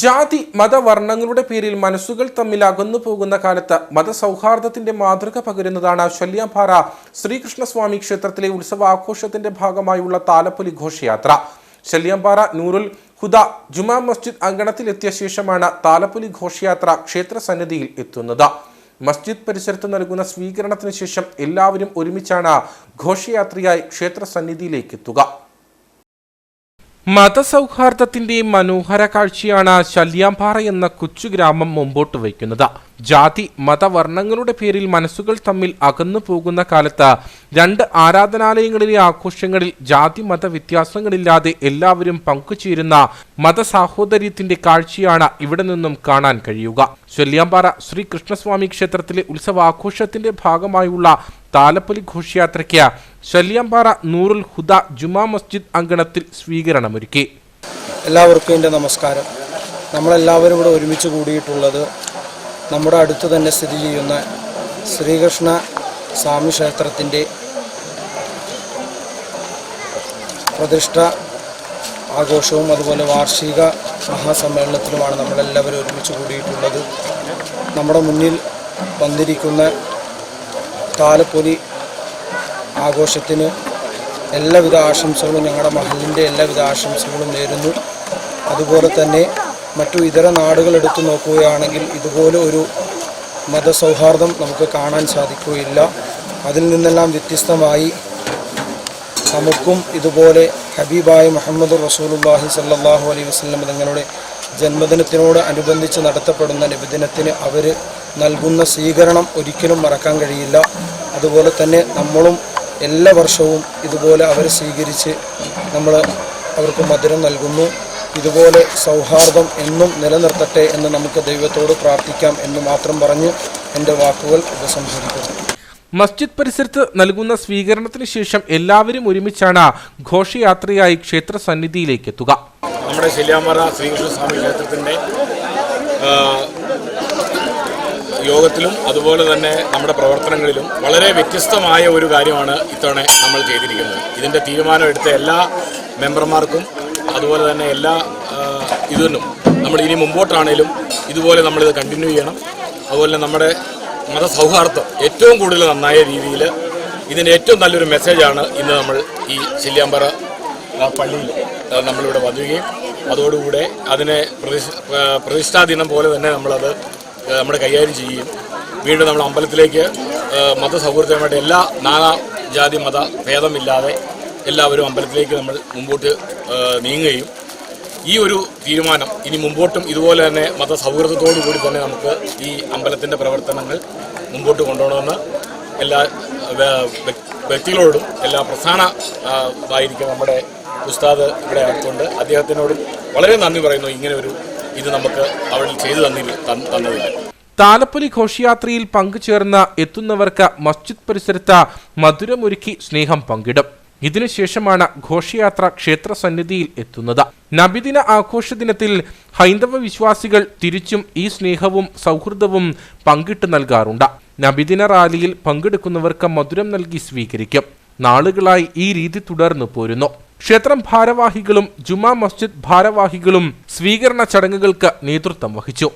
ജാതി മതവർണങ്ങളുടെ പേരിൽ മനസ്സുകൾ തമ്മിൽ അകന്നു പോകുന്ന കാലത്ത് മതസൗഹാർദ്ദത്തിന്റെ മാതൃക പകരുന്നതാണ് ശല്യാംപാറ ശ്രീകൃഷ്ണസ്വാമി ക്ഷേത്രത്തിലെ ഉത്സവാഘോഷത്തിന്റെ ഭാഗമായുള്ള താലപ്പൊലി ഘോഷയാത്ര. ശല്യാംപാറ നൂറുൽ ഹുദ ജുമാ മസ്ജിദ് അങ്കണത്തിലെത്തിയ ശേഷമാണ് താലപ്പൊലി ഘോഷയാത്ര ക്ഷേത്ര സന്നിധിയിൽ എത്തുന്നത്. മസ്ജിദ് പരിസരത്ത് നൽകുന്ന സ്വീകരണത്തിന് ശേഷം എല്ലാവരും ഒരുമിച്ചാണ് ഘോഷയാത്രയായി ക്ഷേത്ര സന്നിധിയിലേക്ക് എത്തുക മതസൗഹാർദ്ദത്തിന്റെ മനോഹര കാഴ്ചയാണ് ശല്യാംപാറ എന്ന കൊച്ചു ഗ്രാമം മുമ്പോട്ട് വയ്ക്കുന്നത്. ജാതി മതവർണങ്ങളുടെ പേരിൽ മനസ്സുകൾ തമ്മിൽ അകന്നു പോകുന്ന കാലത്ത് രണ്ട് ആരാധനാലയങ്ങളിലെ ആഘോഷങ്ങളിൽ ജാതി മത വ്യത്യാസങ്ങളില്ലാതെ എല്ലാവരും പങ്കുചേരുന്ന മതസാഹോദര്യത്തിന്റെ കാഴ്ചയാണ് ഇവിടെ നിന്നും കാണാൻ കഴിയുക. ചൊല്ലിയാമ്പാറ ശ്രീ കൃഷ്ണസ്വാമി ക്ഷേത്രത്തിലെ ഉത്സവാഘോഷത്തിന്റെ ഭാഗമായുള്ള താലപ്പൊലി ഘോഷയാത്രയ്ക്ക് ശല്യാമ്പാറ നൂറുൽ ഹുദ ജുമാ മസ്ജിദ് അങ്കണത്തിൽ സ്വീകരണമൊരുക്കി. എല്ലാവർക്കും എന്റെ നമസ്കാരം. നമ്മളെല്ലാവരും ഇവിടെ ഒരുമിച്ച് കൂടിയിട്ടുള്ളത് നമ്മുടെ അടുത്ത് തന്നെ സ്ഥിതി ചെയ്യുന്ന ശ്രീകൃഷ്ണ സ്വാമി ക്ഷേത്രത്തിന്റെ പ്രതിഷ്ഠ ആഘോഷവും അതുപോലെ വാർഷിക മഹാസമ്മേളനത്തിലുമാണ് നമ്മളെല്ലാവരും ഒരുമിച്ച് കൂടിയിട്ടുള്ളത്. നമ്മുടെ മുന്നിൽ വന്നിരിക്കുന്ന താലപ്പൊലി ആഘോഷത്തിന് എല്ലാവിധ ആശംസകളും ഞങ്ങളുടെ മഹലിന്റെ എല്ലാവിധ ആശംസകളും നേരുന്നു. അതുപോലെ തന്നെ മറ്റു ഇതര നാടുകൾ എടുത്തു നോക്കുകയാണെങ്കിൽ ഇതുപോലെ ഒരു മതസൗഹാർദ്ദം നമുക്ക് കാണാൻ സാധിക്കുകയില്ല. അതിൽ നിന്നെല്ലാം വ്യത്യസ്തമായി നമുക്കും ഇതുപോലെ ഹബീബായ മുഹമ്മദ് റസൂലുല്ലാഹി സല്ലാഹു അലൈഹി വസ്ലം തങ്ങളുടെ ജന്മദിനത്തിനോട് അനുബന്ധിച്ച് നടത്തപ്പെടുന്ന നബിദിനത്തിന് അവർ നൽകുന്ന സ്വീകരണം ഒരിക്കലും മറക്കാൻ കഴിയില്ല. അതുപോലെ തന്നെ നമ്മളും എല്ലാ വർഷവും ഇതുപോലെ അവരെ സ്വീകരിച്ച് നമ്മൾ അവർക്ക് മധുരം നൽകുന്നു. ഇതുപോലെ സൗഹാർദ്ദം എന്നും നിലനിർത്തട്ടെ എന്ന് നമുക്ക് ദൈവത്തോട് പ്രാർത്ഥിക്കാം എന്ന് മാത്രം പറഞ്ഞ് എന്റെ വാക്കുകൾ ഉപസംഹരിക്കുന്നു. മസ്ജിദ് പരിസരത്ത് നൽകുന്ന സ്വീകരണത്തിന് ശേഷം എല്ലാവരും ഒരുമിച്ചാണ് ഘോഷയാത്രയായി ക്ഷേത്ര സന്നിധിയിലേക്ക് എത്തുക. നമ്മുടെ ശല്യാമറ ശ്രീകൃഷ്ണ സ്വാമി ക്ഷേത്രത്തിന്റെ യോഗത്തിലും അതുപോലെ തന്നെ നമ്മുടെ പ്രവർത്തനങ്ങളിലും വളരെ വ്യത്യസ്തമായ ഒരു കാര്യമാണ് ഇത്തവണ നമ്മൾ ചെയ്തിരിക്കുന്നത്. ഇതിന്റെ തീരുമാനം എടുത്ത എല്ലാ മെമ്പർമാർക്കും അതുപോലെ തന്നെ എല്ലാ ഇതിനും നമ്മൾ ഇനി മുമ്പോട്ടാണേലും ഇതുപോലെ നമ്മളിത് കണ്ടിന്യൂ ചെയ്യണം. അതുപോലെ നമ്മുടെ മതസൗഹാർദ്ദം ഏറ്റവും കൂടുതൽ നന്നായ രീതിയിൽ ഇതിന്റെ ഏറ്റവും നല്ലൊരു മെസ്സേജാണ് ഇന്ന് നമ്മൾ ഈ ചെല്ലിയാമ്പറ പള്ളിയിൽ നമ്മളിവിടെ വരികയും അതോടുകൂടെ അതിനെ പ്രതിഷ്ഠാ ദിനം പോലെ തന്നെ നമ്മളത് നമ്മുടെ കൈകാര്യം ചെയ്യുകയും വീണ്ടും നമ്മൾ അമ്പലത്തിലേക്ക് മതസൗഹൃദമായിട്ട് എല്ലാ നാനാ ജാതി മത ഭേദമില്ലാതെ എല്ലാവരും അമ്പലത്തിലേക്ക് നമ്മൾ മുമ്പോട്ട് നീങ്ങുകയും. ഈ ഒരു തീരുമാനം ഇനി മുമ്പോട്ടും ഇതുപോലെ തന്നെ മതസൗഹൃദത്തോടു കൂടി തന്നെ നമുക്ക് ഈ അമ്പലത്തിന്റെ പ്രവർത്തനങ്ങൾ മുമ്പോട്ട് കൊണ്ടുപോകണമെന്ന് എല്ലാ വ്യ- വ്യ- വ്യക്തികളോടും എല്ലാ പ്രധാന ഇതായിരിക്കും നമ്മുടെ ഉസ്താദ് ഇവിടെ അടുത്തുണ്ട് അദ്ദേഹത്തിനോടും വളരെ നന്ദി പറയുന്നു ഇങ്ങനെ ഒരു ഇത് നമുക്ക് അവിടെ ചെയ്തു തന്നി തന്ന- തന്നതിന്. താലപ്പൊലി ഘോഷയാത്രയിൽ പങ്കുചേർന്ന് എത്തുന്നവർക്ക് മസ്ജിദ് പരിസരത്ത് മധുരമൊരുക്കി സ്നേഹം പങ്കിടും. ഇതിനുശേഷമാണ് ഘോഷയാത്ര ക്ഷേത്രസന്നിധിയിൽ എത്തുന്നത്. നബിദിന ആഘോഷ ദിനത്തിൽ ഹൈന്ദവ വിശ്വാസികൾ തിരിച്ചും ഈ സ്നേഹവും സൗഹൃദവും പങ്കിട്ട് നൽകാറുണ്ട്. നബിദിന റാലിയിൽ പങ്കെടുക്കുന്നവർക്ക് മധുരം നൽകി സ്വീകരിക്കും. നാളുകളായി ഈ രീതി തുടർന്നു പോരുന്നു. ക്ഷേത്രം ഭാരവാഹികളും ജുമാ മസ്ജിദ് ഭാരവാഹികളും സ്വീകരണ ചടങ്ങുകൾക്ക് നേതൃത്വം വഹിച്ചു.